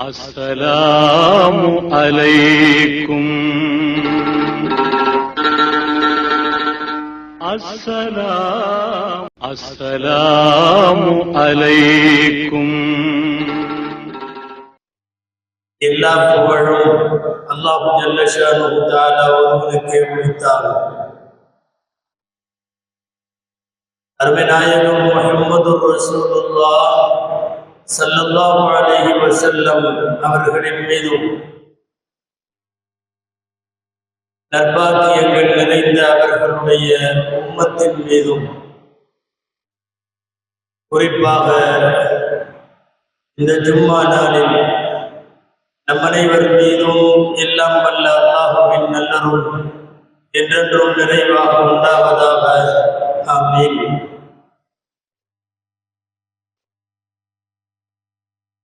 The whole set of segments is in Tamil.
السلام عليكم السلام السلام عليكم எல்லா புகழும் அல்லாஹு ஜல்லஷானு தாலா ஒருவனுக்கே முடித்தார் அருமைநாயகம் முஹம்மது ரசூலுல்லா சல்லல்லாஹு அலைஹி வஸல்லம் அவர்களின் மீதும் நற்பாக்கியங்கள் நிறைந்த அவர்களுடைய உம்மத்தின் மீதும் குறிப்பாக இந்த ஜும்மா நாளில் நம் அனைவர் மீதும் எல்லாம் வல்ல அல்லாஹுவின் நல்லருள் என்றென்றும் நிறைவாக உண்டாவதாக. ஆமீன்.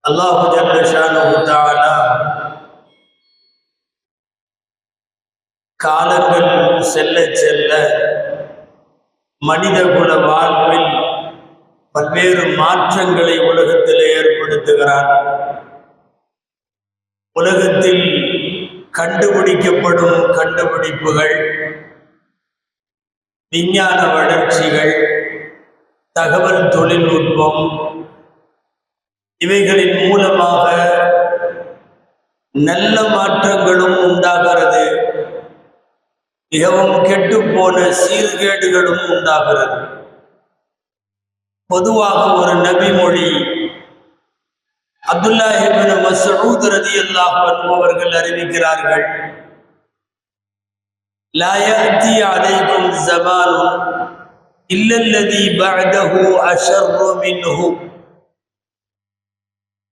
அல்லாஹு காலங்கள் செல்ல செல்ல மனித குல வாழ்வில் பல்வேறு மாற்றங்களை உலகத்தில் ஏற்படுத்துகிறார். உலகத்தில் கண்டுபிடிக்கப்படும் கண்டுபிடிப்புகள் விஞ்ஞான வளர்ச்சிகள் தகவல் தொழில்நுட்பம் இவைகளின் மூலமாக நல்ல மாற்றங்களும் உண்டாகிறது. மிகவும் கெட்டுப்போன சீர்கேடுகளும் உண்டாகிறது. பொதுவாக ஒரு நபி மொழி அப்துல்லாஹிபின் இப்னு ரதி அல்லாஹ் அவர்கள் அறிவிக்கிறார்கள் லாயத்தி யஅதி அலைக்கும் இல்லல்லதி பஅதஹு அஷர்ரு மின்ஹு.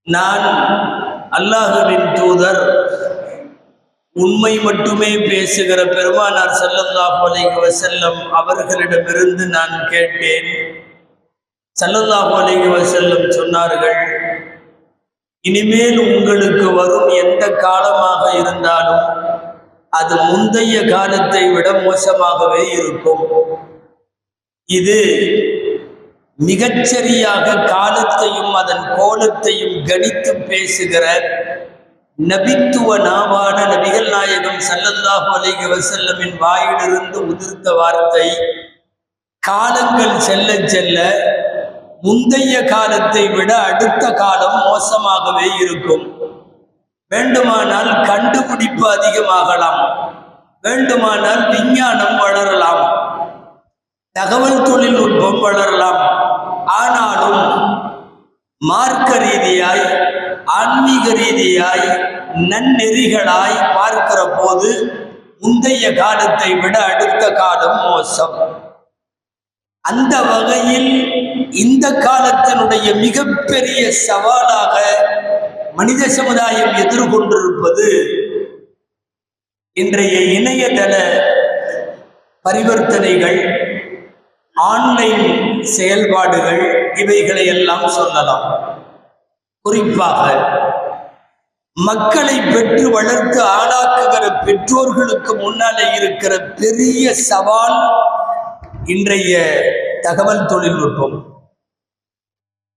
நான் அல்லாஹுவின் தூதர். உண்மை மட்டுமே பேசுகிற பெருமானார் ஸல்லல்லாஹு அலைஹி வசல்லம் அவர்களிடமிருந்து நான் கேட்டேன். ஸல்லல்லாஹு அலைஹி வசல்லம் சொன்னார்கள் இனிமேல் உங்களுக்கு வரும் எந்த காலமாக இருந்தாலும் அது முந்தைய காலத்தை விட மோசமாகவே இருக்கும். இது மிகச்சரியாக காலத்தையும் அதன் கோலத்தையும் கணித்து பேசுகிற நபித்துவ நாவான நபிகள் நாயகம் சல்லல்லாஹு அலைகி வசல்லமின் வாயிலிருந்து உதிர்த்த வார்த்தை காலங்கள் செல்ல செல்ல முந்தைய காலத்தை விட அடுத்த காலம் மோசமாகவே இருக்கும். வேண்டுமானால் கண்டுபிடிப்பு அதிகமாகலாம். வேண்டுமானால் விஞ்ஞானம் வளரலாம். தகவல் தொழில்நுட்பம் வளரலாம். ஆனாலும் மார்க்க ரீதியாய் ஆன்மீக ரீதியாய் நன்னெறிகளாய் பார்க்கிற போது முந்தைய காலத்தை விட அடுத்த காலம் மோசம். அந்த வகையில் இந்த காலத்தினுடைய மிகப்பெரிய சவாலாக மனித சமுதாயம் எதிர்கொண்டிருப்பது இன்றைய இணையதள பரிவர்த்தனைகள் ஆன்லைன் செயல்பாடுகள் இவைகளை எல்லாம் சொல்லலாம். குறிப்பாக மக்களை பெற்று வளர்த்து ஆளாக்குகிற பெற்றோர்களுக்கு முன்னாலே இருக்கிற பெரிய சவால் இன்றைய தகவல் தொழில்நுட்பம்.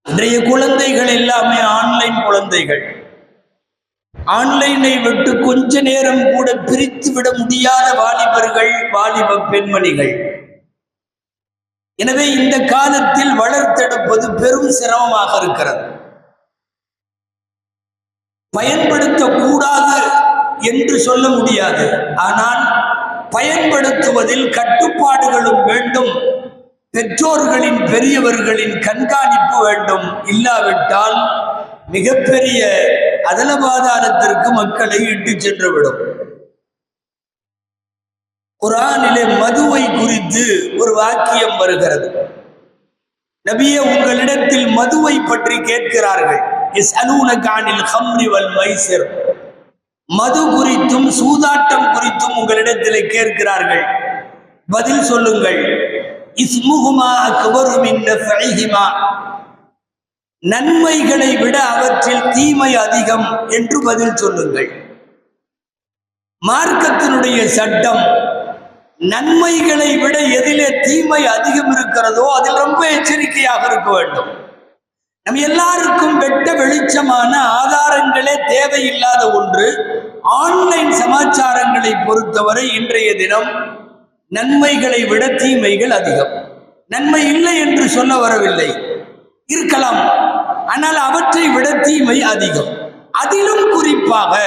இன்றைய குழந்தைகள் எல்லாமே ஆன்லைன் குழந்தைகள். ஆன்லைனை விட்டு கொஞ்ச நேரம் கூட பிரித்து விட முடியாத வாலிபர்கள் வாலிப பெண்மணிகள். எனவே இந்த காலத்தில் வளர்த்தெடுப்பது பெரும் சிரமமாக இருக்கிறது. பயன்படுத்தக்கூடாது என்று சொல்ல முடியாது. ஆனால் பயன்படுத்துவதில் கட்டுப்பாடுகளும் வேண்டும். பெற்றோர்களின் பெரியவர்களின் கண்காணிப்பு வேண்டும். இல்லாவிட்டால் மிகப்பெரிய அதலபாதாரத்திற்கு மக்களை இட்டு சென்றுவிடும். குரானிலே மதுவை குறித்து ஒரு வாக்கியம் வருகிறது. நபியே உங்களிடத்தில் மதுவை பற்றி கேட்கிறார்கள். கானில் ஹம்ரி வல் மைசிர் மது குறித்தும் சூதாட்டம் குறித்தும் உங்களிடத்தில் கேட்கிறார்கள். பதில் சொல்லுங்கள். இஸ்முகுமா அக்பரு ஃபைஹிமா நன்மைகளை விட அவற்றில் தீமை அதிகம் என்று பதில் சொல்லுங்கள். மார்க்கத்தினுடைய சட்டம் நன்மைகளை விட எதிலே தீமை அதிகம் இருக்கிறதோ அதில் ரொம்ப எச்சரிக்கையாக இருக்க வேண்டும். நம் எல்லாருக்கும் வெட்ட வெளிச்சமான ஆதாரங்களே தேவையில்லாத ஒன்று ஆன்லைன் சமாச்சாரங்களை பொறுத்தவரை இன்றைய தினம் நன்மைகளை விட தீமைகள் அதிகம். நன்மை இல்லை என்று சொல்ல வரவில்லை. இருக்கலாம். ஆனால் அவற்றை விட தீமை அதிகம். அதிலும் குறிப்பாக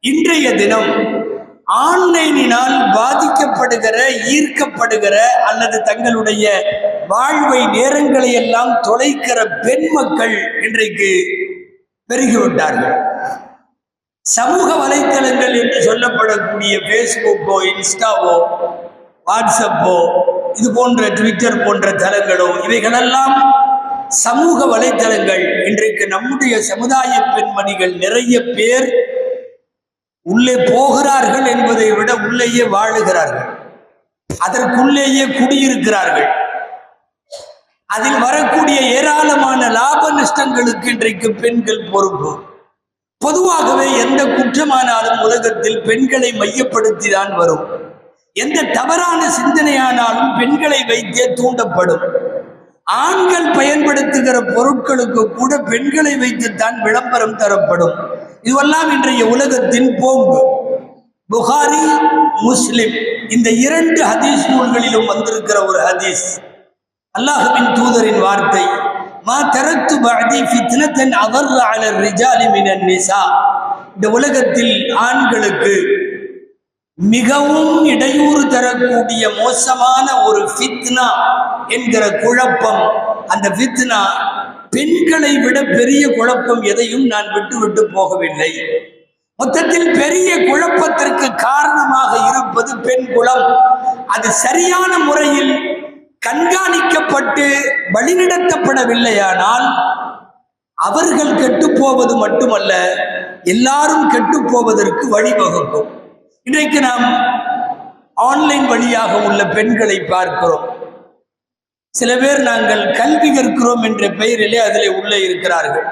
இன்றைய தினம் ஆன்லைனினால் பாதிக்கப்படுகிற ஈர்க்கப்படுகிற அல்லது தங்களுடைய வாழ்வை நேரங்களை எல்லாம் தொலைக்கிற பெண் மக்கள் இன்றைக்கு பெருகிவிட்டார்கள் சமூக வலைத்தளங்கள் என்று சொல்லப்படக்கூடிய ஃபேஸ்புக்கோ இன்ஸ்டாவோ வாட்ஸ்அப்போ இது போன்ற ட்விட்டர் போன்ற தளங்களோ இவைகளெல்லாம் சமூக வலைத்தளங்கள். இன்றைக்கு நம்முடைய சமுதாய பெண்மணிகள் நிறைய பேர் உள்ளே போகிறார்கள் என்பதை விட உள்ளேயே வாழுகிறார்கள். அதற்குள்ளேயே குடியிருக்கிறார்கள். அதில் வரக்கூடிய ஏராளமான லாப நஷ்டங்களுக்கு இன்றைக்கு பெண்கள் பொறுப்பு. பொதுவாகவே எந்த குற்றமானாலும் உலகத்தில் பெண்களை மையப்படுத்தி தான் வரும். எந்த தவறான சிந்தனையானாலும் பெண்களை வைத்தே தூண்டப்படும். ஆண்கள் பயன்படுத்துகிற பொருட்களுக்கு கூட பெண்களை வைத்துத்தான் விளம்பரம் தரப்படும். இதுவெல்லாம் இன்றைய உலகத்தின் போங்கு புகாரி முஸ்லிம். இந்த இரண்டு ஹதீஸ் நூல்களிலும் வந்திருக்கிற ஒரு ஹதீஸ். அல்லாஹுவின் தூதரின் வார்த்தை மா தரத்து பாதி ஃபித்னத்தன் அவர் அலர் ரிஜாலி மினன் நிசா. இந்த உலகத்தில் ஆண்களுக்கு மிகவும் இடையூறு தரக்கூடிய மோசமான ஒரு ஃபித்னா என்கிற குழப்பம் அந்த ஃபித்னா பெண்களை விட பெரிய குழப்பம் எதையும் நான் விட்டு விட்டு போகவில்லை. மொத்தத்தில் பெரிய குழப்பத்திற்கு காரணமாக இருப்பது பெண் குலம் அது சரியான முறையில் கண்காணிக்கப்பட்டு வழிநடத்தப்படவில்லையானால் அவர்கள் கெட்டுப் போவது மட்டுமல்ல எல்லாரும் கெட்டுப்போவதற்கு வழிவகுக்கும். இன்றைக்கு நாம் ஆன்லைன் வழியாக உள்ள பெண்களை பார்க்கிறோம். சில பேர் நாங்கள் கல்வி கற்கிறோம் என்ற பெயரிலே அதிலே உள்ளே இருக்கிறார்கள்.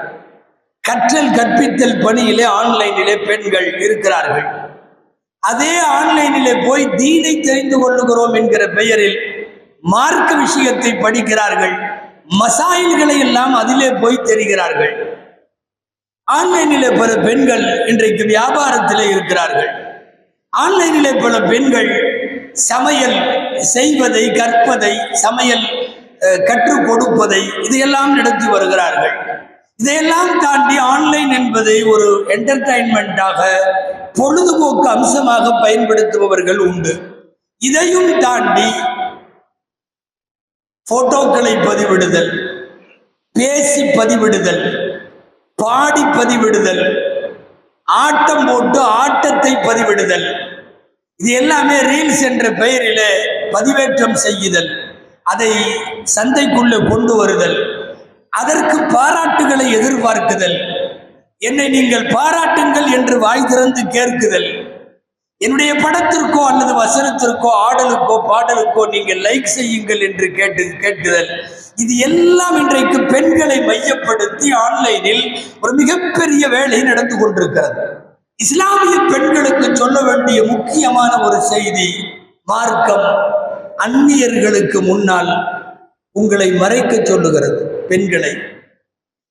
கற்றல் கற்பித்தல் பணியிலே ஆன்லைனிலே பெண்கள் இருக்கிறார்கள். அதே ஆன்லைனிலே போய் தீனை தெரிந்து கொள்ளுகிறோம் என்கிற பெயரில் மார்க்க விஷயத்தை படிக்கிறார்கள். மசாயில்களை எல்லாம் அதிலே போய் தெரிகிறார்கள். ஆன்லைனிலே பல பெண்கள் இன்றைக்கு வியாபாரத்திலே இருக்கிறார்கள். ஆன்லைனிலே பல பெண்கள் சமையல் செய்வதை கற்பதை சமையல் கற்றுக் கொடுப்பதை இதையெல்லாம் நடத்தி வருகிறார்கள். இதையெல்லாம் தாண்டி ஆன்லைன் என்பதை ஒரு என்டர்டைன்மெண்ட்டாக பொழுதுபோக்கு அம்சமாக பயன்படுத்துபவர்கள் உண்டு. இதையும் தாண்டி போட்டோக்களை பதிவிடுதல் பேசி பதிவிடுதல் பாடி பதிவிடுதல் ஆட்டம் போட்டு ஆட்டத்தை பதிவிடுதல் இது எல்லாமே ரீல்ஸ் என்ற பெயரிலே பதிவேற்றம் செய்யுதல் அதை சந்தைக்குள்ளே கொண்டு வருதல் அதற்கு பாராட்டுகளை எதிர்பார்க்குதல். என்னை நீங்கள் பாராட்டுங்கள் என்று வாய் திறந்து கேட்குதல். என்னுடைய படத்திற்கோ அல்லது வசனத்திற்கோ ஆடலுக்கோ பாடலுக்கோ நீங்கள் லைக் செய்யுங்கள் என்று கேட்டு கேட்குதல். இது எல்லாம் இன்றைக்கு பெண்களை மையப்படுத்தி ஆன்லைனில் ஒரு மிகப்பெரிய வேலை நடந்து கொண்டிருக்கிறது. இஸ்லாமிய பெண்களுக்கு சொல்ல வேண்டிய முக்கியமான ஒரு செய்தி மார்க்கம். அந்நியர்களுக்கு முன்னால் உங்களை மறைக்க சொல்லுகிறது பெண்களை.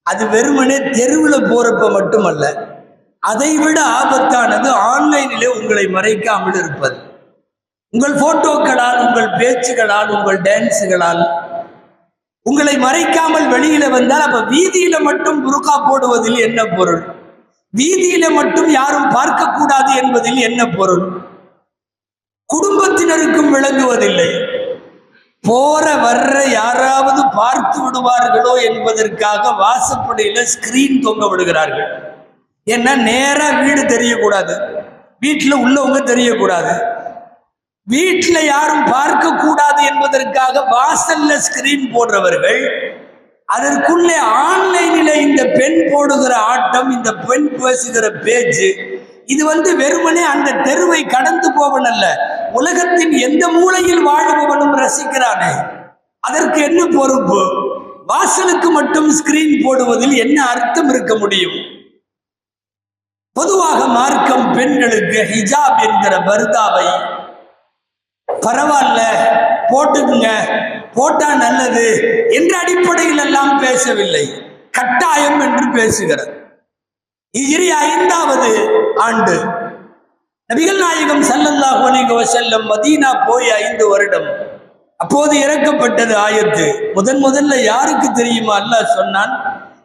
அது வெறுமனே தெருவில் போறப்ப மட்டுமல்ல அதைவிட ஆபத்தானது ஆன்லைனிலே உங்களை மறைக்காமல் இருப்பது. உங்கள் போட்டோக்களால் உங்கள் பேச்சுகளால் உங்கள் டான்ஸுகளால். உங்களை மறைக்காமல் வெளியில வந்தால் அப்ப வீதியில மட்டும் புருக்கா போடுவதில் என்ன பொருள்? வீதியில மட்டும் யாரும் பார்க்க கூடாது என்பதில் என்ன பொருள்? குடும்பத்தினருக்கும் விளங்குவதில்லை. போற வர்ற யாராவது பார்த்து விடுவார்களோ என்பதற்காக வாசப்படையில ஸ்கிரீன் தொங்க விடுகிறார்கள். ஏன்னா நேரா வீடு தெரியக்கூடாது. வீட்டுல உள்ளவங்க தெரியக்கூடாது. வீட்டுல யாரும் பார்க்க கூடாது என்பதற்காக வாசல்ல ஸ்கிரீன் போடுறவர்கள் அதற்குள்ளே ஆன்லைனில் இந்த பெண் போடுகிற ஆட்டம் இந்த பெண் பேசுகிற பேச்சு இது வந்து வெறுமனே அந்த தெருவை கடந்து போவன் அல்ல உலகத்தின் எந்த மூலையில் வாழுபவனும் ரசிக்கிறானே. அதற்கு என்ன பொறுப்பு? வாசலுக்கு மட்டும் ஸ்கிரீன் போடுவதில் என்ன அர்த்தம் இருக்க முடியும்? பொதுவாக மார்க்கம் பெண்களுக்கு ஹிஜாப் என்கிற பர்தாவை பரவாயில்ல போட்டுக்குங்க போட்டா நல்லது என்ற அடிப்படையில் எல்லாம் பேசவில்லை. கட்டாயம் என்று பேசுகிறது. இஜிரி ஐந்தாவது ஆண்டு. நபிகள் நாயகம் சல்லல்லாஹ் அலைஹி வஸல்லம் மதீனா போய் ஐந்து வருடம். அப்போது இறக்கப்பட்டது ஆயத்து. முதன் முதல்ல யாருக்கு தெரியுமா? அல்லாஹ் சொன்னான்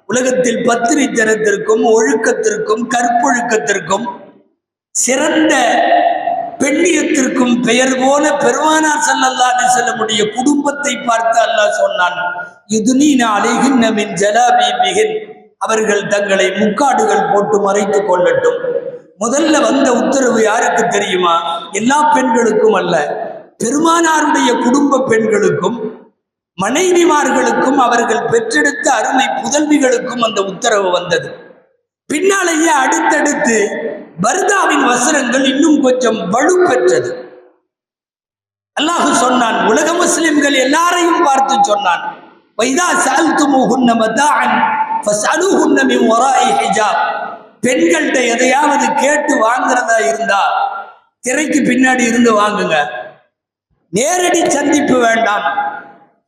உலகத்தில் பத்திரித்தனத்திற்கும் ஒழுக்கத்திற்கும் கற்பொழுக்கத்திற்கும் சிறந்த பெண்ணியத்திற்கும் பெயர் போல பெருமானார் ஸல்லல்லாஹு அலைஹி வஸல்லமுடைய குடும்பத்தை பார்த்து அல்லாஹ் சொன்னான் யுதுனீன அலைஹின்ன மின் மிகின் அவர்கள் தங்களை முக்காடுகள் போட்டு மறைத்துக் கொள்ளட்டும். முதல்ல வந்த உத்தரவு யாருக்கு தெரியுமா? எல்லா பெண்களுக்கும் அல்ல. பெருமானாருடைய குடும்ப பெண்களுக்கும் மனைவிமார்களுக்கும் அவர்கள் பெற்றெடுத்த அருமை புதல்விகளுக்கும் அந்த உத்தரவு வந்தது. பின்னாலேயே அடுத்தடுத்து பர்தாவின் வசனங்கள் இன்னும் கொஞ்சம் வலு பெற்றது அல்லாஹ் சொன்னான் உலக முஸ்லிம்கள் எல்லாரையும் பார்த்து சொன்னான் வைதா சால்துமுஹுன்ன மதாஅன் ஃபஸ்அலுஹுன்ன மின் வராஇ ஹிஜாப். பெண்கள்கிட்ட எதையாவது கேட்டு வாங்குறதா இருந்தா திரைக்கு பின்னாடி இருந்து வாங்குங்க. நேரடி சந்திப்பு வேண்டாம்.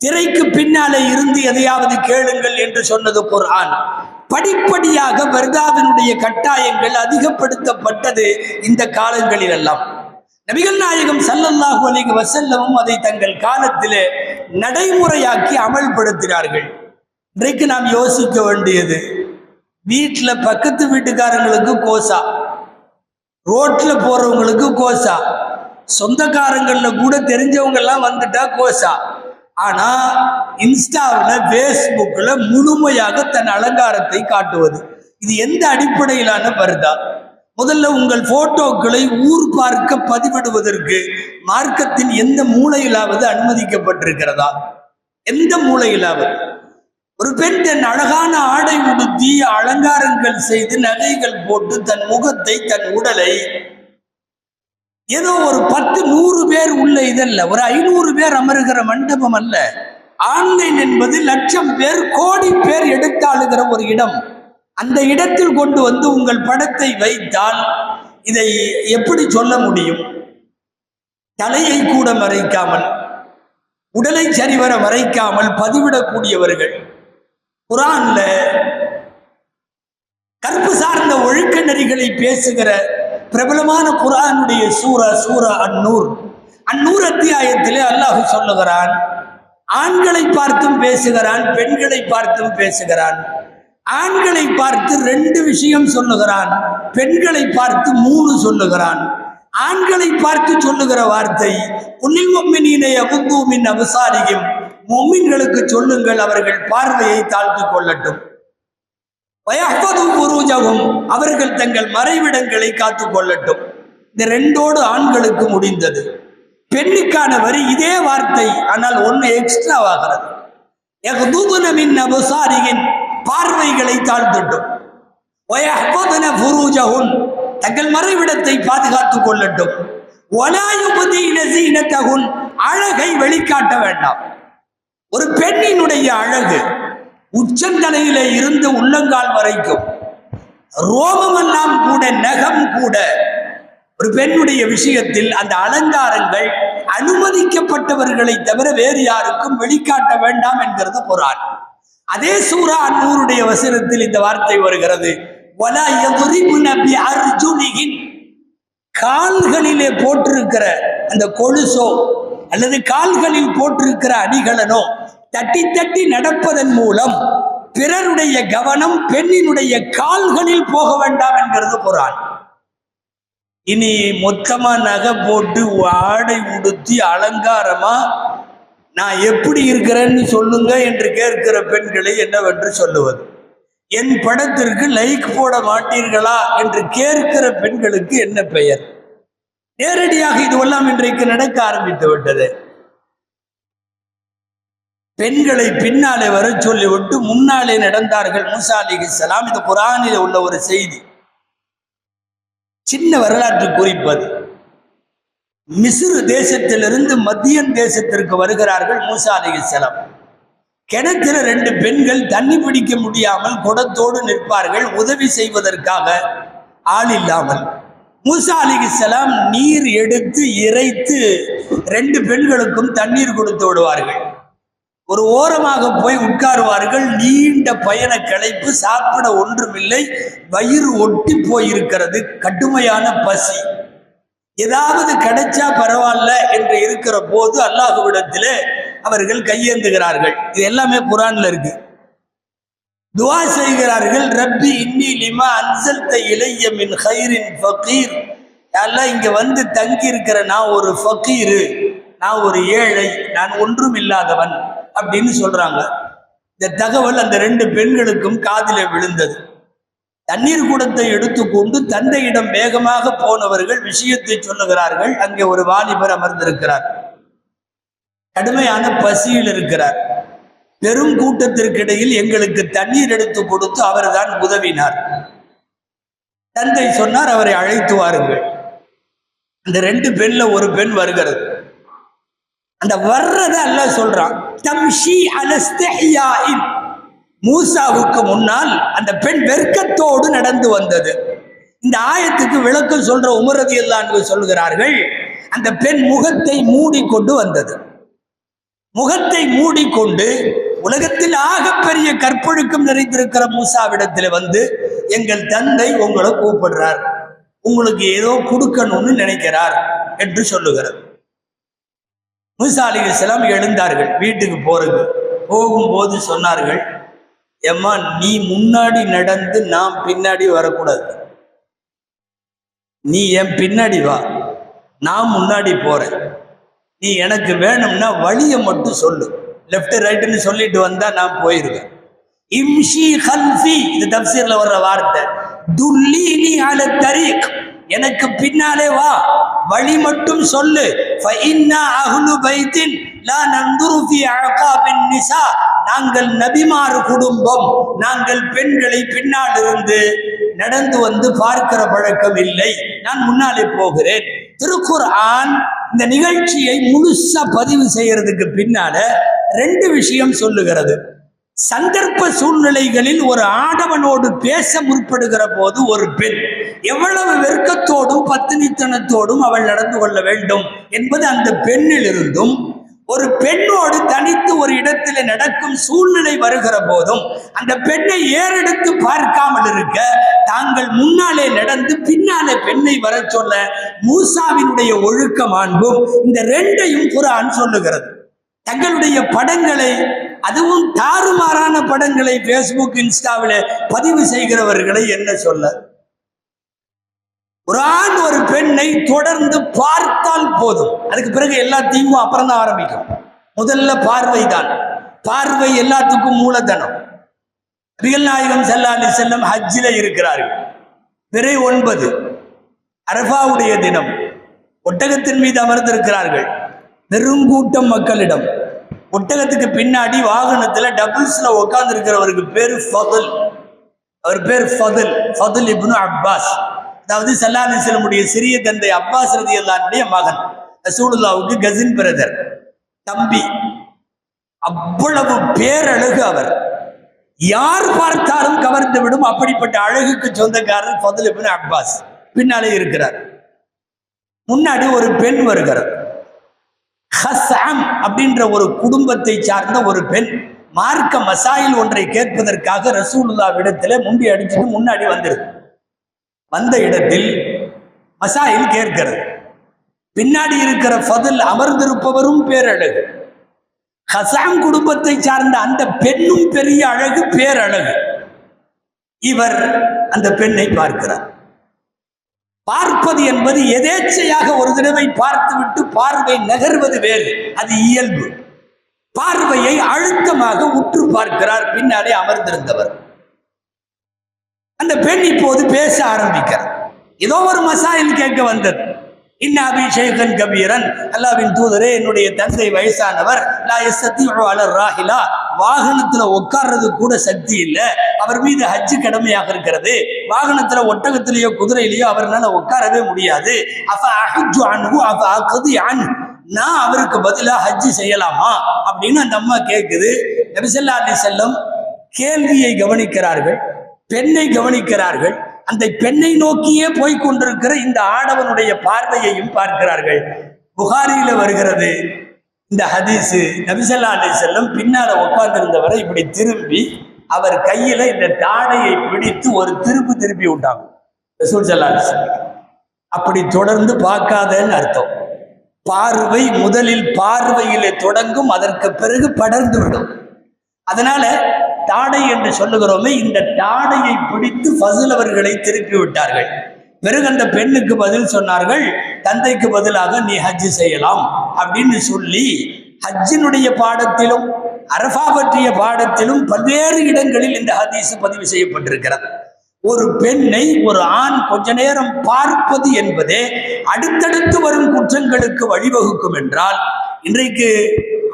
திரைக்கு பின்னாலே இருந்து எதையாவது கேளுங்கள் என்று சொன்னது குர்ஆன். படிப்படியாக பர்தாவினுடைய கட்டாயங்கள் அதிகப்படுத்தப்பட்டது இந்த காலங்களில் எல்லாம் நபிகள் நாயகம் சல்லல்லாஹு அலிக வசல்லமும் அதை தங்கள் காலத்திலே நடைமுறையாக்கி அமல்படுத்தினார்கள். இன்றைக்கு நாம் யோசிக்க வேண்டியது வீட்டில் பக்கத்து வீட்டுக்காரங்களுக்கு கோசா ரோட்டில் போறவங்களுக்கு கோசா சொந்தக்காரங்களில் கூட தெரிஞ்சவங்கெல்லாம் வந்துட்டா கோசா. ஆனா இன்ஸ்டாவில் ஃபேஸ்புக்கில் முழுமையாக தன் அலங்காரத்தை காட்டுவது. இது எந்த அடிப்படையிலான பருதா? முதல்ல உங்கள் போட்டோக்களை ஊர் பார்க்க பதிவிடுவதற்கு மார்க்கத்தின் எந்த மூலையிலாவது அனுமதிக்கப்பட்டிருக்கிறதா? எந்த மூலையிலாவது? ஒரு பெண் தன் அழகான ஆடை உடுத்தி அலங்காரங்கள் செய்து நகைகள் போட்டு தன் முகத்தை தன் உடலை ஏதோ ஒரு பத்து நூறு பேர் உள்ள இதல்ல. ஒரு ஐநூறு பேர் அமருகிற மண்டபம் அல்ல. ஆன்லைன் என்பது லட்சம் பேர் கோடி பேர் எடுத்தாளுகிற ஒரு இடம். அந்த இடத்தில் கொண்டு வந்து உங்கள் படத்தை வைத்தால் இதை எப்படி சொல்ல முடியும்? தலையை கூட மறைக்காமல் உடலை சரிவர மறைக்காமல் பதிவிடக்கூடியவர்கள். குரான்ல கற்பு சார்ந்த ஒழுக்க நெறிகளை பேசுகிற பிரபலமான குரானுடைய சூரா சூரா அந்நூர் அந்நூர் அத்தியாயத்திலே அல்லாஹ் சொல்லுகிறான் ஆண்களை பார்த்தும் பேசுகிறான் பெண்களை பார்த்தும் பேசுகிறான். ஆண்களை பார்த்து ரெண்டு விஷயம் சொல்லுகிறான் பெண்களை பார்த்து மூணு சொல்லுகிறான். ஆண்களை பார்த்து சொல்லுகிற வார்த்தை உன்னில் மொம்மினீனை அபுத்தூமின் அபசாரியும் மொம்மின்களுக்கு சொல்லுங்கள் அவர்கள் பார்வையை தாழ்த்து கொள்ளட்டும். புரூஜகும் அவர்கள் தங்கள் மறைவிடங்களை காத்துக் கொள்ளட்டும். இந்த ரெண்டோடு ஆண்களுக்கு முடிந்தது. பெண்ணுக்கான வரி இதே வார்த்தை ஆனால் ஒன்று எக்ஸ்ட்ராவாகிறது. யஹ்துதுன மின் அபசாரியின் பார்வைகளை தாழ்த்தட்டும் வயஹ்ஃபதுன புரூஜகுன் தங்கள் மறைவிடத்தை பாதுகாத்துக் கொள்ளட்டும். ஒலாயுபதி இனசீனத்தகுன் அழகை வெளிக்காட்ட வேண்டாம். ஒரு பெண்ணினுடைய அழகு உச்சந்தலையிலே இருந்து உள்ளங்கால் வரைக்கும். ரோமமெல்லாம் கூட நகம் கூட. ஒரு பெண்ணுடைய விஷயத்தில் அந்த அலங்காரங்கள் அனுமதிக்கப்பட்டவர்களை தவிர வேறு யாருக்கும் வெளிக்காட்ட வேண்டாம் என்கிறது குரான். அதே சூரா அன்னூருடைய வசனத்தில் இந்த வார்த்தை வருகிறது. வலா அர்ஜுனிகின் கால்களிலே போட்டிருக்கிற அந்த கொலுசோ அல்லது கால்களில் போட்டிருக்கிற அணிகலனோ தட்டி தட்டி நடப்பதன் மூலம் பிறருடைய கவனம் பெண்ணினுடைய கால்களில் போக வேண்டாம் என்கிறது குரான். இனி மொத்தமா நகை போட்டு ஆடை உடுத்தி அலங்காரமா நான் எப்படி இருக்கிறேன்னு சொல்லுங்க என்று கேட்கிற பெண்களை என்னவென்று சொல்லுவது? என் படத்திற்கு லைக் போட மாட்டீர்களா என்று கேட்கிற பெண்களுக்கு என்ன பெயர்? நேரடியாக இதுவெல்லாம் இன்றைக்கு நடக்க ஆரம்பித்து விட்டது. பெண்களை பின்னாலே வர சொல்லிவிட்டு முன்னாலே நடந்தார்கள். மூசா அலிஹிஸ்ஸலாம் இது குரானில் உள்ள ஒரு செய்தி. சின்ன வரலாற்று குறிப்பது மிஸ்ரு தேசத்திலிருந்து மத்தியன் தேசத்திற்கு வருகிறார்கள் மூசா அலிஹிஸ்ஸலாம் கிணத்துல ரெண்டு பெண்கள் தண்ணி பிடிக்க முடியாமல் குடத்தோடு நிற்பார்கள். உதவி செய்வதற்காக ஆள் இல்லாமல். மூசா அலிஹிஸ்ஸலாம் நீர் எடுத்து இறைத்து ரெண்டு பெண்களுக்கும் தண்ணீர் கொடுத்து விடுவார்கள். ஒரு ஓரமாக போய் உட்காருவார்கள். நீண்ட பயண களைப்பு சாப்பிட ஒன்றுமில்லை. வயிறு ஒட்டி போயிருக்கிறது. கடுமையான பசி. ஏதாவது கிடைச்சா பரவாயில்ல என்று இருக்கிற போது அல்லாஹுவிடத்திலே அவர்கள் கையேந்துகிறார்கள். இது எல்லாமே குரான்ல இருக்கு. துவா செய்கிறார்கள். ரப்பி இன்னி லிமா அன்சல் இளைய மின் ஹைரின் ஃபக்கீர் எல்லாம் இங்க வந்து தங்கி இருக்கிற நான் ஒரு ஃபக்கீரு நான் ஒரு ஏழை. நான் ஒன்றும் இல்லாதவன் அப்படின்னு சொல்றாங்க. இந்த தகவல் அந்த ரெண்டு பெண்களுக்கும் காதில விழுந்தது. தண்ணீர் குடத்தை எடுத்துக்கொண்டு தந்தையிடம் வேகமாக போனவர்கள் விஷயத்தை சொல்லுகிறார்கள். அங்கே ஒரு வாலிபர் அமர்ந்திருக்கிறார். கடுமையான பசியில் இருக்கிறார். பெரும் கூட்டத்திற்கிடையில் எங்களுக்கு தண்ணீர் எடுத்து கொடுத்து அவர்தான் உதவினார். தந்தை சொன்னார் அவரை அழைத்து வாருங்கள். அந்த ரெண்டு பெண்ல ஒரு பெண் வருகிறது. அந்த வர்றதை அல்ல சொல்றான். தம்ஷி அலஸ்தஹியாஇன். மூசாவுக்கு முன்னால் அந்த பெண் வெர்க்கத்தோடு நடந்து வந்தது. இந்த ஆயத்துக்கு விளக்கம் சொல்ற உமரதி என்று சொல்கிறார்கள் அந்த பெண் முகத்தை மூடிக்கொண்டு வந்தது. முகத்தை மூடிக்கொண்டு உலகத்தில் ஆகப்பெரிய கற்பொழுக்கம் நிறைந்திருக்கிற மூசாவிடத்தில் வந்து எங்கள் தந்தை உங்களை கூப்பிடுறார். உங்களுக்கு ஏதோ கொடுக்கணும்னு நினைக்கிறார் என்று சொல்லுகிறது. மூசா அலிஸ்லாம் எழுந்தார்கள் வீட்டுக்கு போறது. போகும்போது சொன்னார்கள் ஏம்மா நீ முன்னாடி நடந்து நான் பின்னாடி வரக்கூடாது. நீ என் பின்னாடி வா. நான் முன்னாடி போறேன். நீ எனக்கு வேணும்னா வழியை மட்டும் சொல்லு. லெஃப்ட் ரைட்டுன்னு சொல்லிட்டு வந்தா நான் போயிருவேன். இம்ஷி ஹல்ஃபி இது தப்சீர்ல வர்ற வார்த்தை. துல்லீனி அல தரீக். எனக்கு பின்னாலே வா. வழி மட்டும் சொல்லு. ஃபஇன்னா பைத்தின் லா நாங்கள் நபிமாறு குடும்பம் நாங்கள் பெண்களை பின்னால் இருந்து நடந்து வந்து பார்க்கிற பழக்கம் இல்லை. நான் முன்னாலே போகிறேன். திருக்குர் ஆன் இந்த நிகழ்ச்சியை முழுசா பதிவு செய்யறதுக்கு பின்னால ரெண்டு விஷயம் சொல்லுகிறது. சந்தர்ப்ப சூழ்நிலைகளில் ஒரு ஆடவனோடு பேச முற்படுகிற போது ஒரு பெண் எவ்வளவு வெறுக்கத்தோடும் பத்தினித்தனத்தோடும் அவள் நடந்து கொள்ள வேண்டும் என்பது அந்த பெண்ணில் இருந்தும் ஒரு பெண்ணோடு தனித்து ஒரு இடத்துல நடக்கும் சூழ்நிலை வருகிற போதும் அந்த பெண்ணை ஏறெடுத்து பார்க்காமல் இருக்க தாங்கள் முன்னாலே நடந்து பின்னாலே பெண்ணை வர சொல்ல மூசாவினுடைய ஒழுக்க மாண்பும் இந்த ரெண்டையும் குரான் சொல்லுகிறது. தங்களுடைய படங்களை அதுவும் தாறுமாறான படங்களை ஃபேஸ்புக் இன்ஸ்டாவில் பதிவு செய்கிறவர்களை என்ன சொல்ல? ஒரு ஆண் ஒரு பெண்ணை தொடர்ந்து பார்த்தால் போதும். அதுக்கு பிறகு எல்லாத்தையும் அப்புறம் தான் ஆரம்பிக்கும். முதல்ல பார்வை தான். பார்வை எல்லாத்துக்கும் மூலதனம். அபிகள் நாயகம் செல்லாலி செல்லம் ஹஜ்ஜில இருக்கிறார்கள். பிறை ஒன்பது. அரபாவுடைய தினம். ஒட்டகத்தின் மீது அமர்ந்திருக்கிறார்கள். பெருங்கூட்டம் மக்களிடம். ஒட்டகத்துக்கு பின்னாடி வாகனத்தில் டபுள்ஸ்ல உட்கார்ந்து இருக்கிறவருக்கு பேர் ஃபதுல். அவர் பேர் ஃபதுல். ஃபதுல் இப்னு அப்பாஸ். அதாவது சல்லாஹி செல்லமுடைய சிறிய தந்தை அப்பாஸ் ரதி அல்லானுடைய மகன் ரசூலுல்லாவுக்கு கசின் பிரதர் தம்பி. அவ்வளவு பேரழகு அவர். யார் பார்த்தாலும் கவர்ந்து விடும் அப்படிப்பட்ட அழகுக்கு சொந்தக்காரர் பதில் இப்னு அப்பாஸ். பின்னாலே இருக்கிறார். முன்னாடி ஒரு பெண் வருகிறார். ஹசாம் அப்படின்ற ஒரு குடும்பத்தை சார்ந்த ஒரு பெண் மார்க்க மசாயில் ஒன்றை கேட்பதற்காக ரசூலுல்லா இடத்துல முண்டி அடிச்சுட்டு முன்னாடி வந்திருக்கு. வந்த இடத்தில் மசாயில் கேட்கிறது. பின்னாடி இருக்கிற ஃபதில் அமர்ந்திருப்பவரும் பேரழகு. ஹசாம் குடும்பத்தை சார்ந்த அந்த பெண்ணும் பெரிய அழகு பேரழகு. இவர் அந்த பெண்ணை பார்க்கிறார். பார்ப்பது என்பது எதேச்சையாக ஒரு தடவை பார்த்துவிட்டு பார்வை நகர்வது வேறு. அது இயல்பு. பார்வையை அழுத்தமாக உற்று பார்க்கிறார். பின்னாலே அமர்ந்திருந்தவர். அந்த பெண் இப்போது பேச ஆரம்பிக்கிறார். ஏதோ ஒரு மசாயில் கேட்க வந்தது. இன்ன அபிஷேகன் கபீரன் அல்லாவின் தூதரே என்னுடைய தந்தை வயசானவர். லா ராஹிலா வாகனத்துல உட்கார்றது கூட சக்தி இல்லை. அவர் மீது ஹஜ்ஜு கடமையாக இருக்கிறது. வாகனத்துல ஒட்டகத்திலேயோ குதிரையிலேயோ அவர்னால உட்காரவே முடியாது. அப்ப அஹஜு அன்ஹு அப்ப அகதி அன். நான் அவருக்கு பதிலாக ஹஜ்ஜு செய்யலாமா? அப்படின்னு அந்த அம்மா கேட்குது நபிசல்லா அலி செல்லம் கேள்வியை கவனிக்கிறார்கள். பெண்ணை கவனிக்கிறார்கள். அந்த பெண்ணை நோக்கியே போய்க் கொண்டிருக்கிற இந்த ஆடவனுடைய பார்வையையும் பார்க்கிறார்கள். புகாரியில வருகிறது. இந்த ஹதீஸு நபிசல்லா அலி செல்லம் பின்னால உட்கார்ந்திருந்தவரை இப்படி திரும்பி அவர் கையில இந்த தாடையை பிடித்து ஒரு திருப்பு திருப்பி விட்டாங்க ரசூல் அப்படி தொடர்ந்து பார்க்காதன்னு அர்த்தம். பார்வை முதலில் பார்வையிலே தொடங்கும் அதற்கு பிறகு படர்ந்து விடும். அதனால தாடை என்று சொல்லுகிறோமே இந்த தாடையை பிடித்து ஃபசில் அவர்களை திருப்பி விட்டார்கள். பிறகு அந்த பெண்ணுக்கு பதில் சொன்னார்கள் தந்தைக்கு பதிலாக நீ ஹஜ் செய்யலாம் அப்படின்னு சொல்லி ஹஜ்ஜினுடைய பாடத்திலும் அரஃபா பற்றிய பாடத்திலும் பல்வேறு இடங்களில் இந்த ஹதீஸ் பதிவு செய்யப்பட்டிருக்கிறது. ஒரு பெண்ணை ஒரு ஆண் கொஞ்ச நேரம் பார்ப்பது என்பதே அடுத்தடுத்து வரும் குற்றங்களுக்கு வழிவகுக்கும் என்றால் இன்றைக்கு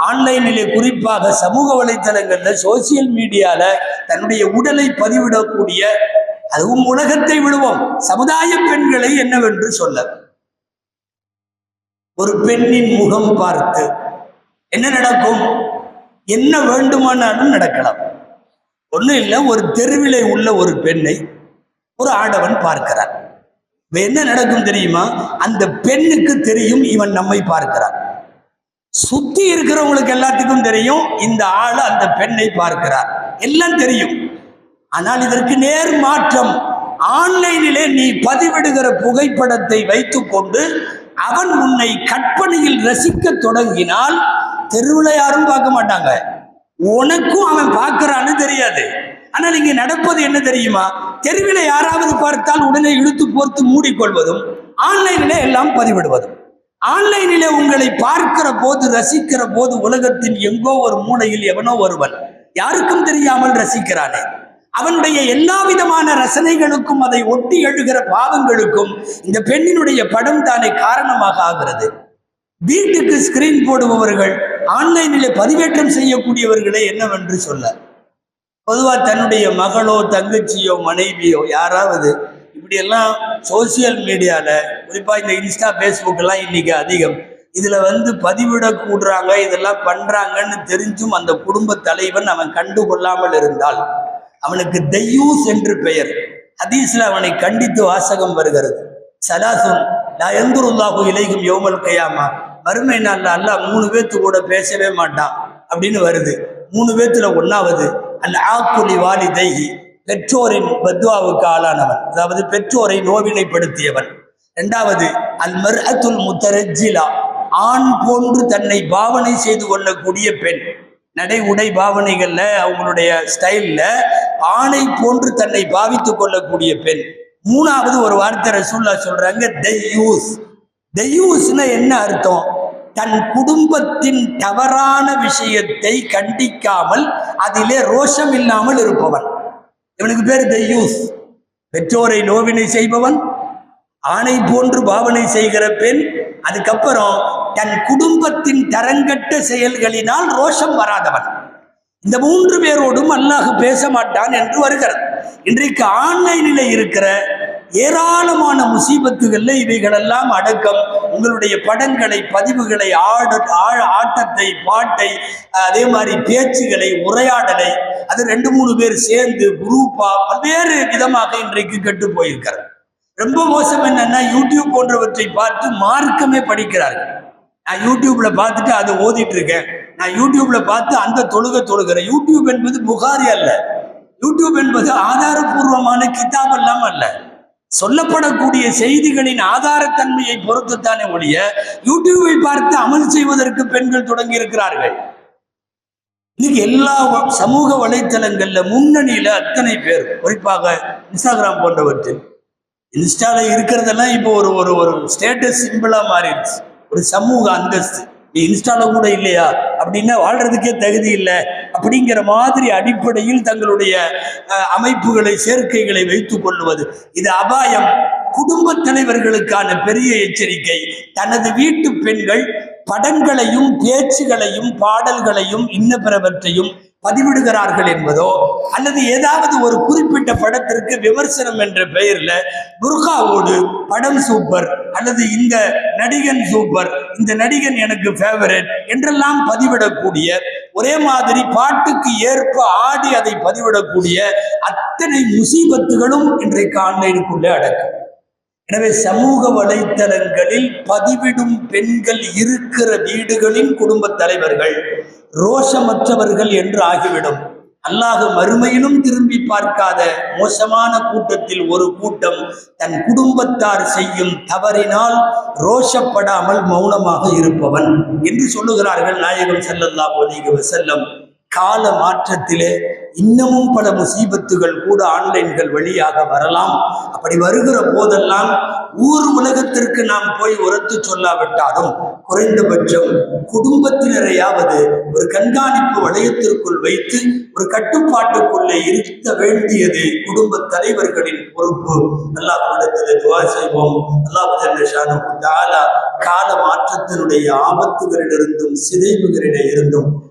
ஆன்லைனிலே குறிப்பாக சமூக வலைத்தளங்கள்ல சோசியல் மீடியால தன்னுடைய உடலை பதிவிடக்கூடிய அதுவும் உலகத்தை விடுவோம் சமுதாய பெண்களை என்னவென்று சொல்ல. ஒரு பெண்ணின் முகம் பார்த்து என்ன நடக்கும்? என்ன வேண்டுமானாலும் நடக்கலாம். ஒண்ணும் இல்லை ஒரு தெருவிலே உள்ள ஒரு பெண்ணை ஒரு ஆடவன் பார்க்கிறார் என்ன நடக்கும் தெரியுமா? அந்த பெண்ணுக்கு தெரியும் இவன் நம்மை பார்க்கிறான். சுத்தி இருக்கிறவங்களுக்கு எல்லாத்துக்கும் தெரியும் இந்த ஆள் அந்த பெண்ணை பார்க்கிறார். எல்லாம் தெரியும். ஆனால் இதற்கு நேர் மாற்றம். ஆன்லைனிலே நீ பதிவிடுகிற புகைப்படத்தை வைத்துக்கொண்டு அவன் உன்னை கற்பனையில் ரசிக்க தொடங்கினால் தெருவில் யாரும் பார்க்க மாட்டாங்க. உனக்கும் அவன் பார்க்கறான்னு தெரியாது. ஆனால் இங்கே நடப்பது என்ன தெரியுமா? தெருவில் யாராவது பார்த்தால் உடனே இழுத்து போர்த்து மூடிக்கொள்வதும் ஆன்லைனிலே எல்லாம் பதிவிடுவதும். ஆன்லைனிலே உங்களை பார்க்கிற போது ரசிக்கிற போது உலகத்தின் எங்கோ ஒரு மூலையில் எவனோ ஒருவன். யாருக்கும் தெரியாமல் ரசிக்கிறானே. அவனுடைய எல்லா விதமான ரசனைகளுக்கும் அதை ஒட்டி எழுகிற பாவங்களுக்கும் இந்த பெண்ணினுடைய படம் தானே காரணமாக ஆகிறது. வீட்டுக்கு ஸ்கிரீன் போடுபவர்கள் ஆன்லைனிலே பதிவேற்றம் செய்யக்கூடியவர்களே என்னவென்று சொல்ல. பொதுவாக தன்னுடைய மகளோ தங்கச்சியோ மனைவியோ யாராவது இப்படியெல்லாம் சோசியல் மீடியால குறிப்பா இந்த இன்ஸ்டா ஃபேஸ்புக்கெல்லாம் எல்லாம் இன்னைக்கு அதிகம். இதுல வந்து பதிவிட கூடுறாங்க இதெல்லாம் பண்றாங்கன்னு தெரிஞ்சும் அந்த குடும்ப தலைவன் அவன் கண்டு கொள்ளாமல் இருந்தால் அவனுக்கு தெய்யூஸ் என்று பெயர். ஹதீஸ்ல அவனை கண்டித்து வாசகம் வருகிறது. சலாசுன் நான் எந்திருந்தாகும் இலைக்கும் யோமல் கையாமா. வறுமை நாளில் அல்ல மூணு பேத்து கூட பேசவே மாட்டான் அப்படின்னு வருது. மூணு பேத்துல ஒன்னாவது அல் ஆக்குலி வாலி தைஹி பெற்றோரின் பத்வாவுக்கு ஆளானவன். அதாவது பெற்றோரை நோவினைப்படுத்தியவன். இரண்டாவது அல் மர்அத்துல் முத்தரஜிலா ஆண் போன்று தன்னை பாவனை செய்து கொள்ளக்கூடிய பெண். நடை உடை பாவனைகள்ல அவங்களுடைய ஸ்டைல்ல ஆணை போன்று தன்னை பாவித்துக் கொள்ளக்கூடிய பெண். மூணாவது ஒரு வார்த்தை ரசூல்லா சொல்றாங்க தெய்யூஸ் தெய்யூஸ்னா என்ன அர்த்தம்? தன் குடும்பத்தின் தவறான விஷயத்தை கண்டிக்காமல் அதிலே ரோஷம் இல்லாமல் இருப்பவன். இவனுக்கு பேர் தையூஸ் பெற்றோரை நோவினை செய்பவன் ஆணை போன்று பாவனை செய்கிற பெண் அதுக்கப்புறம் தன் குடும்பத்தின் தரங்கட்ட செயல்களினால் ரோஷம் வராதவன். இந்த மூன்று பேரோடும் அல்லாஹ் பேச மாட்டான் என்று வருகிறது. இன்றைக்கு ஆன்லைனில் இருக்கிற ஏராளமான முசீபத்துகளில் இவைகளெல்லாம் அடக்கம். உங்களுடைய படங்களை பதிவுகளை ஆட ஆட்டத்தை பாட்டை அதே மாதிரி பேச்சுகளை உரையாடலை அது ரெண்டு மூணு பேர் சேர்ந்து குரூப்பா பல்வேறு விதமாக இன்றைக்கு கெட்டு போயிருக்கிறது. ரொம்ப மோசம் என்னன்னா யூடியூப் போன்றவற்றை பார்த்து மார்க்கமே படிக்கிறார்கள். நான் யூடியூப்ல பார்த்துட்டு அதை ஓதிட்டு இருக்கேன் நான் யூடியூப்ல பார்த்து அந்த தொழுக தொழுகிறேன். யூடியூப் என்பது புகாரி அல்ல. யூடியூப் என்பது ஆதாரபூர்வமான கிதாப் எல்லாம் அல்ல. சொல்லப்படக்கூடிய செய்திகளின் ஆதாரத்தன்மையை பொறுத்துத்தானே ஒழிய யூடியூபை பார்த்து அமல் செய்வதற்கு பெண்கள் தொடங்கி இருக்கிறார்கள் இன்னைக்கு எல்லா சமூக வலைத்தளங்கள்ல முன்னணியில அத்தனை பேர் குறிப்பாக இன்ஸ்டாகிராம் போன்றவற்றில். இன்ஸ்டால இருக்கிறதெல்லாம் இப்போ ஒரு ஒரு ஒரு ஸ்டேட்டஸ் சிம்பிளா மாறிடுச்சு. ஒரு சமூக அந்தஸ்து. நீ இன்ஸ்டால கூட இல்லையா? அப்படின்னா வாழ்றதுக்கே தகுதி இல்லை. அப்படிங்கிற மாதிரி அடிப்படையில் தங்களுடைய அமைப்புகளை சேர்க்கைகளை வைத்துக் கொள்வது. இது அபாயம். குடும்ப தலைவர்களுக்கான பெரிய எச்சரிக்கை. தனது வீட்டு பெண்கள் படங்களையும் பேச்சுகளையும் பாடல்களையும் இன்ன பிறவற்றையும் பதிவிடுகிறார்கள் என்பதோ அல்லது ஏதாவது ஒரு குறிப்பிட்ட படத்திற்கு விமர்சனம் என்ற பெயரில் புர்காவோடு படம் சூப்பர் அல்லது இந்த நடிகன் சூப்பர் இந்த நடிகன் எனக்கு ஃபேவரட் என்றெல்லாம் பதிவிடக்கூடிய ஒரே மாதிரி பாட்டுக்கு ஏற்ப ஆடி அதை பதிவிடக்கூடிய அத்தனை முசீபத்துகளும் இன்றைக்கு ஆன்லைனுக்குள்ளே அடக்கும் எனவே சமூக வலைத்தளங்களில் பதிவிடும் பெண்கள் இருக்கிற வீடுகளின் குடும்ப தலைவர்கள் ரோஷமற்றவர்கள் என்று ஆகிவிடும். அல்லாஹ் மறுமையிலும் திரும்பி பார்க்காத மோசமான கூட்டத்தில் ஒரு கூட்டம் தன் குடும்பத்தார் செய்யும் தவறினால் ரோஷப்படாமல் மௌனமாக இருப்பவன் என்று சொல்லுகிறார்கள் நாயகம் செல்லல்லா அலைஹி செல்லம் கால மாற்றத்திலே இன்னமும் பல முசீபத்துகள் கூட ஆன்லைன்கள் வழியாக வரலாம். அப்படி வருகிற போதெல்லாம் ஊர் உலகத்திற்கு நாம் போய் உரத்து சொல்லாவிட்டாலும் குறைந்தபட்சம் குடும்பத்தினரையாவது ஒரு கண்காணிப்பு வளையத்திற்குள் வைத்து ஒரு கட்டுப்பாட்டுக்குள்ளே இருக்க வேண்டியது குடும்ப தலைவர்களின் பொறுப்பு. நல்லா கொடுத்தது துவா செய்வோம். அல்லாஹ் கால மாற்றத்தினுடைய ஆபத்துகளிலிருந்தும் சிதைவுகளிலே இருந்தும்